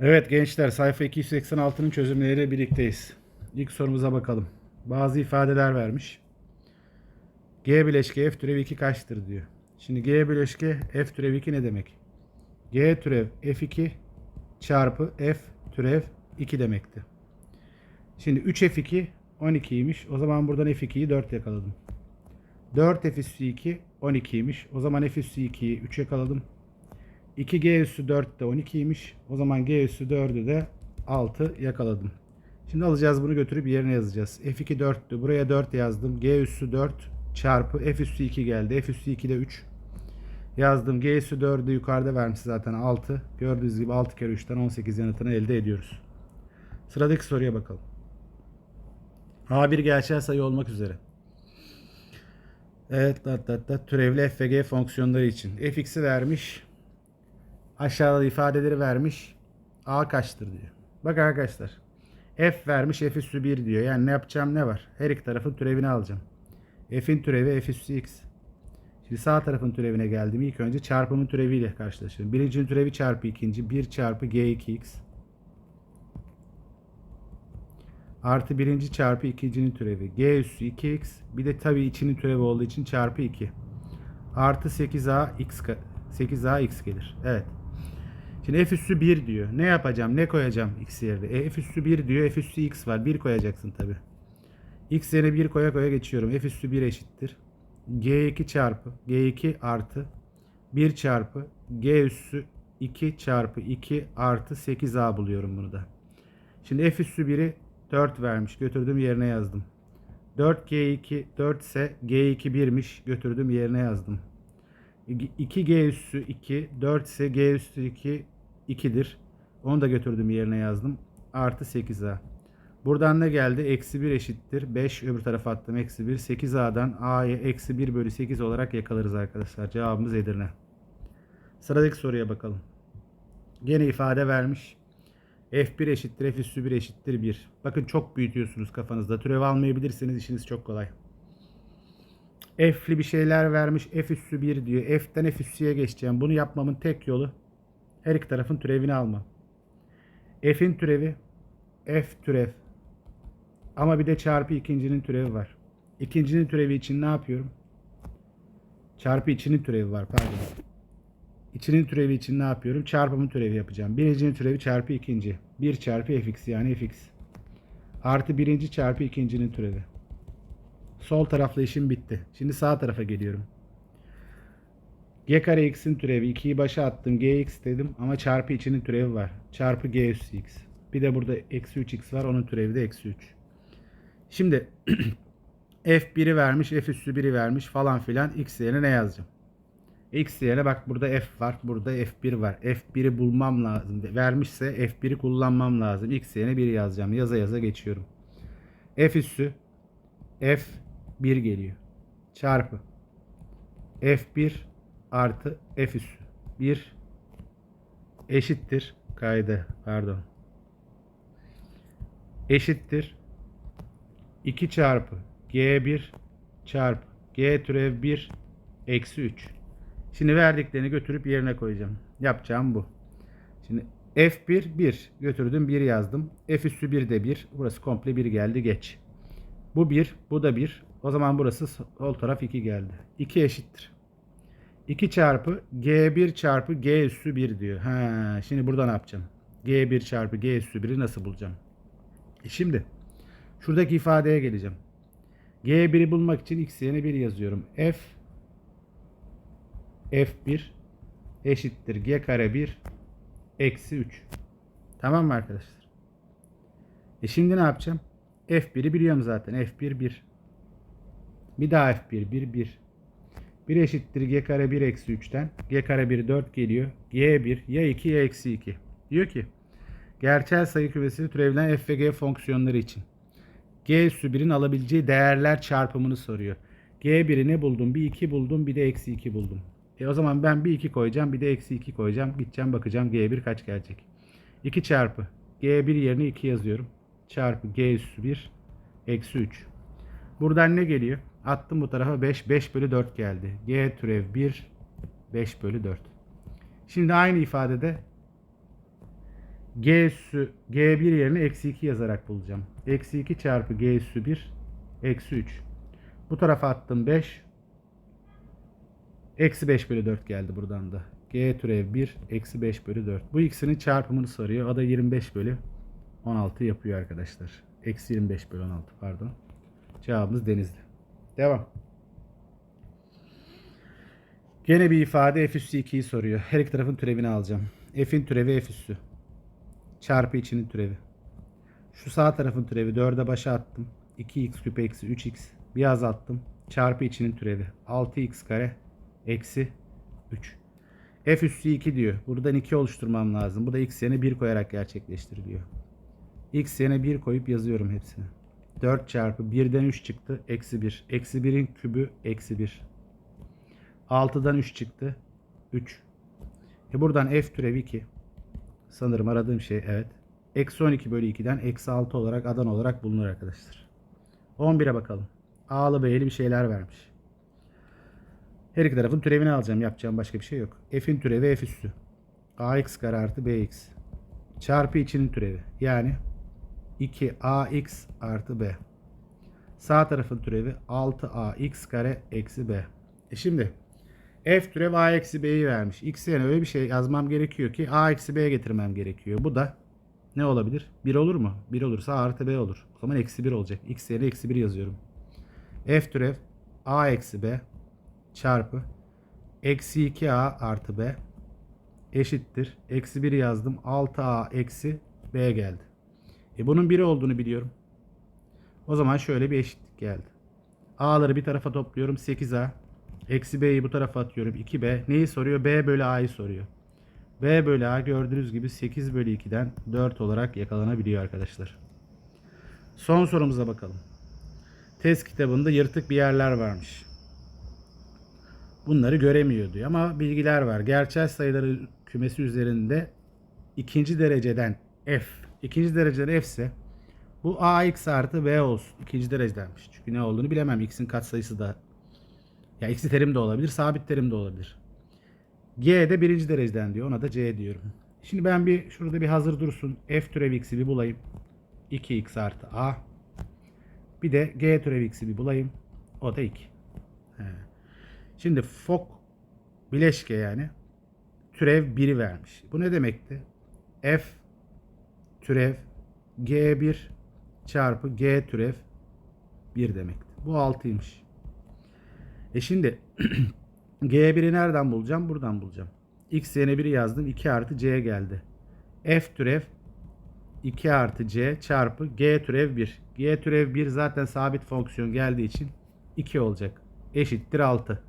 Evet gençler sayfa 286'nın çözümleriyle birlikteyiz. İlk sorumuza bakalım. Bazı ifadeler vermiş. G bileşke f türev 2 kaçtır diyor. Şimdi G bileşke f türev 2 ne demek? G türev f2 çarpı f türev 2 demekti. Şimdi 3 f2 12'ymiş. O zaman buradan f2'yi 4 yakaladım. 4 f üssü 2 12'ymiş. O zaman f üssü 2'yi 3 yakaladım. 2G üssü 4 de 12'ymiş. O zaman G üssü 4'ü de 6 yakaladım. Şimdi alacağız bunu götürüp yerine yazacağız. F2 4'tü. Buraya 4 yazdım. G üssü 4 çarpı F üssü 2 geldi. F üssü 2 de 3. Yazdım. G üssü 4'ü yukarıda vermiş zaten 6. Gördüğünüz gibi 6 kere 3'ten 18 yanıtını elde ediyoruz. Sıradaki soruya bakalım. A1 gerçel sayı olmak üzere. Evet, dat, dat, dat, türevli f ve g fonksiyonları için. fx'i vermiş. Aşağıda ifadeleri vermiş. A kaçtır diyor. Bak arkadaşlar. F vermiş f üssü 1 diyor. Yani ne yapacağım ne var? Her iki tarafın türevini alacağım. F'in türevi f üssü x. Şimdi sağ tarafın türevine geldim. İlk önce çarpımın türeviyle karşılaşıyorum. Birincinin türevi çarpı ikinci. 1 çarpı g2x. Artı birinci çarpı ikincinin türevi. G üssü 2x. Bir de tabii içinin türevi olduğu için çarpı 2. Artı 8a x 8a x gelir. Evet. Şimdi f üssü 1 diyor. Ne yapacağım? Ne koyacağım x yerine? E, f üssü 1 diyor. F üssü x var. 1 koyacaksın tabi. x yerine 1 koya koya geçiyorum. F üssü 1 eşittir. g2 çarpı g2 artı 1 çarpı g üssü 2 çarpı 2 artı 8a buluyorum bunu da. Şimdi f üssü 1'i 4 vermiş. Götürdüm yerine yazdım. 4 g2 4 ise g2 1'miş. Götürdüm yerine yazdım. 2G üssü 2, 4 ise G üssü 2, 2'dir. Onu da götürdüm yerine yazdım. Artı 8A. Buradan ne geldi? Eksi 1 eşittir. 5 öbür tarafa attım. Eksi 1. 8A'dan A'yı eksi 1 bölü 8 olarak yakalarız arkadaşlar. Cevabımız Edirne. Sıradaki soruya bakalım. Gene ifade vermiş. F1 eşittir. F üssü 1 eşittir 1. Bakın çok büyütüyorsunuz kafanızda. Türev almayabilirseniz işiniz çok kolay. F'li bir şeyler vermiş. F üssü 1 diyor. F'ten F üssüye geçeceğim. Bunu yapmamın tek yolu her iki tarafın türevini almam. F'in türevi F türev. Ama bir de çarpı ikincinin türevi var. İkincinin türevi için ne yapıyorum? Çarpı içinin türevi var pardon. İçinin türevi için ne yapıyorum? Çarpımın türevi yapacağım. Birincinin türevi çarpı ikinci. 1 çarpı fx yani fx. Artı birinci çarpı ikincinin türevi. Sol tarafla işim bitti. Şimdi sağ tarafa geliyorum. G kare x'in türevi 2'yi başa attım. Gx dedim ama çarpı içinin türevi var. Çarpı g üssü x. Bir de burada eksi 3x var. Onun türevi de eksi 3. Şimdi f1'i vermiş. F üssü 1'i vermiş falan filan. X yerine ne yazacağım? X yerine bak burada f var. Burada f1 var. f1'i bulmam lazım. Vermişse f1'i kullanmam lazım. X yerine 1 yazacağım. Yaza yaza geçiyorum. f üssü f 1 geliyor. Çarpı F1 artı F üssü 1 eşittir kaydı pardon. Eşittir 2 çarpı G1 çarpı G türev 1 eksi 3 şimdi verdiklerini götürüp yerine koyacağım. Yapacağım bu. Şimdi F1 1 götürdüm 1 yazdım. F üssü 1 de 1 burası komple 1 geldi geç. Bu 1 bu da 1 o zaman burası sol taraf 2 geldi. 2 eşittir. 2 çarpı G1 çarpı G üssü 1 diyor. Ha, şimdi burada ne yapacağım? G1 çarpı G üssü 1'i nasıl bulacağım? E şimdi şuradaki ifadeye geleceğim. G1'i bulmak için x yerine 1 yazıyorum. F F1 eşittir G kare 1 eksi 3. Tamam mı arkadaşlar? E şimdi ne yapacağım? F1'i biliyorum zaten. F1 1. Bir daha F1 1 1. 1 eşittir G kare 1 eksi 3'ten. G kare 1 4 geliyor. G1 ya 2 ya eksi 2. Diyor ki gerçel sayı kümesi türevilen f ve g fonksiyonları için. G üssü 1'in alabileceği değerler çarpımını soruyor. G1'i ne buldum? Bir 2 buldum bir de eksi 2 buldum. E o zaman ben bir 2 koyacağım bir de eksi 2 koyacağım. Gideceğim bakacağım G1 kaç gelecek. 2 çarpı G1 yerine 2 yazıyorum. Çarpı G üssü 1 eksi 3. Buradan ne geliyor? Attım bu tarafa 5. 5 bölü 4 geldi. G türev 1 5 bölü 4. Şimdi aynı ifadede G üssü G1 yerine eksi 2 yazarak bulacağım. Eksi 2 çarpı G üssü 1 eksi 3. Bu tarafa attım 5. Eksi 5 bölü 4 geldi buradan da. G türev 1 eksi 5 bölü 4. Bu ikisinin çarpımını soruyor. O da 25 bölü 16 yapıyor arkadaşlar. Eksi 25 bölü 16 pardon. Cevabımız denizli. Devam. Gene bir ifade f üssü 2'yi soruyor. Her iki tarafın türevini alacağım. F'in türevi f üssü. Çarpı içinin türevi. Şu sağ tarafın türevi 4'e başa attım. 2x küp eksi 3x. Bir azalttım. Çarpı içinin türevi. 6x kare eksi 3. F üssü 2 diyor. Buradan 2 oluşturmam lazım. Bu da x yerine 1 koyarak gerçekleştiriliyor. X yerine 1 koyup yazıyorum hepsini. 4 çarpı 1'den 3 çıktı. Eksi 1. Eksi 1'in kübü eksi 1. 6'dan 3 çıktı. 3. E buradan f türevi 2. Sanırım aradığım şey evet. Eksi 12 bölü 2'den eksi 6 olarak adan olarak bulunur arkadaşlar. 11'e bakalım. A'lı B'li bir şeyler vermiş. Her iki tarafın türevini alacağım. Yapacağım başka bir şey yok. F'in türevi f üssü. ax kare artı bx. Çarpı içinin türevi. Yani 2ax artı b. Sağ tarafın türevi 6ax kare eksi b. E şimdi f türev a eksi b'yi vermiş. X yerine öyle bir şey yazmam gerekiyor ki a eksi b getirmem gerekiyor. Bu da ne olabilir? 1 olur mu? 1 olursa a artı b olur. O zaman eksi 1 olacak. X yerine eksi 1 yazıyorum. f türev a eksi b çarpı eksi 2a artı b eşittir. Eksi 1 yazdım. 6a eksi b geldi. E bunun 1 olduğunu biliyorum. O zaman şöyle bir eşitlik geldi. A'ları bir tarafa topluyorum. 8A. Eksi B'yi bu tarafa atıyorum. 2B. Neyi soruyor? B bölü A'yı soruyor. B bölü A gördüğünüz gibi 8 bölü 2'den 4 olarak yakalanabiliyor arkadaşlar. Son sorumuza bakalım. Test kitabında yırtık bir yerler varmış. Bunları göremiyor diyor ama bilgiler var. Gerçel sayıları kümesi üzerinde ikinci dereceden f. ikinci dereceden f ise bu ax artı b olsun. ikinci derecedenmiş. Çünkü ne olduğunu bilemem. x'in katsayısı da ya x'i terim de olabilir, sabit terim de olabilir. G de birinci dereceden diyor. Ona da C diyorum. Şimdi ben bir şurada bir hazır dursun. F türev x'i bir bulayım. 2x artı a. Bir de G türev x'i bir bulayım. O da 2. He. Şimdi fok bileşke yani türev 1'i vermiş. Bu ne demekti? F türev G1 çarpı G türev 1 demekti. Bu 6'ymış. E şimdi G1'i nereden bulacağım? Buradan bulacağım. X yerine 1 yazdım. 2 artı C geldi. F türev 2 artı C çarpı G türev 1. G türev 1 zaten sabit fonksiyon geldiği için 2 olacak. Eşittir 6.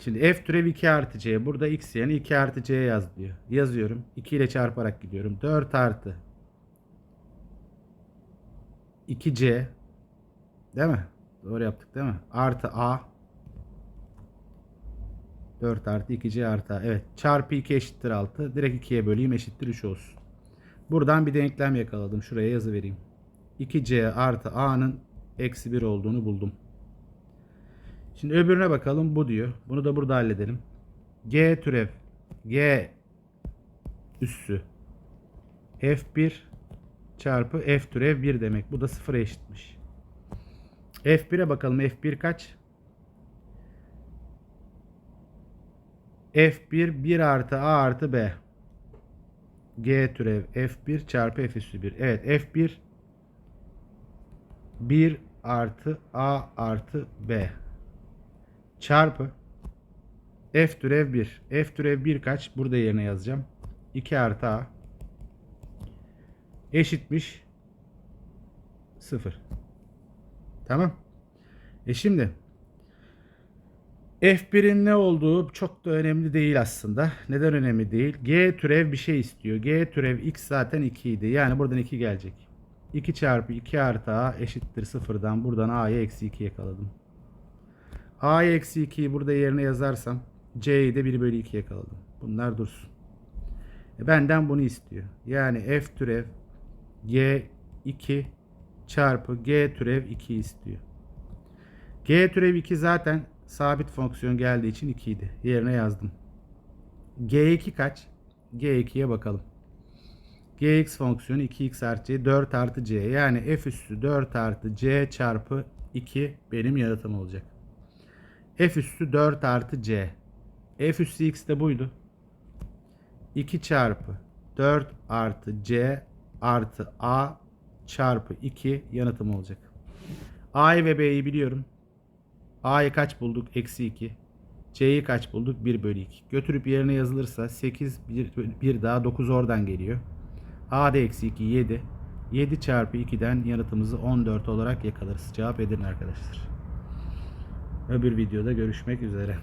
Şimdi f türev 2 artı c. Burada x yerine 2 artı c yaz diyor. Yazıyorum. 2 ile çarparak gidiyorum. 4 artı 2c değil mi? Doğru yaptık değil mi? Artı a 4 artı 2c artı a. Evet. Çarpı 2 eşittir 6. Direkt 2'ye böleyim eşittir 3 olsun. Buradan bir denklem yakaladım. Şuraya yazı vereyim. 2c artı a'nın eksi 1 olduğunu buldum. Şimdi öbürüne bakalım. Bu diyor. Bunu da burada halledelim. G türev G üssü F1 çarpı F türev 1 demek. Bu da 0'a eşitmiş. F1'e bakalım. F1 kaç? F1 1 artı A artı B. G türev F1 çarpı F üssü 1. Evet F1 1 artı A artı B çarpı f türev 1. f türev 1 kaç? Burada yerine yazacağım. 2 artı a eşitmiş 0. Tamam. E şimdi F1'in ne olduğu çok da önemli değil aslında. Neden önemli değil? G türev bir şey istiyor. G türev x zaten 2 idi. Yani buradan 2 gelecek. 2 çarpı 2 artı a eşittir 0'dan buradan a'ya eksi 2 yakaladım. A'yı eksi 2'yi burada yerine yazarsam C'yi de 1 bölü 2 yakaladım. Bunlar dursun. E benden bunu istiyor. Yani F türev G 2 çarpı G türev 2 istiyor. G türev 2 zaten sabit fonksiyon geldiği için 2 idi. Yerine yazdım. G2 kaç? G2'ye bakalım. Gx fonksiyonu 2x artı c 4 artı c yani f üssü 4 artı c çarpı 2 benim yaratım olacak. F üssü 4 artı c. f üssü x de buydu. 2 çarpı 4 artı c artı a çarpı 2 yanıtım olacak. a'yı ve b'yi biliyorum. a'yı kaç bulduk? Eksi 2. c'yi kaç bulduk? 1 bölü 2. Götürüp yerine yazılırsa 8 1, 1 daha 9 oradan geliyor. A da eksi 2 7. 7 çarpı 2'den yanıtımızı 14 olarak yakalarız. Cevap edin arkadaşlar. Öbür videoda görüşmek üzere.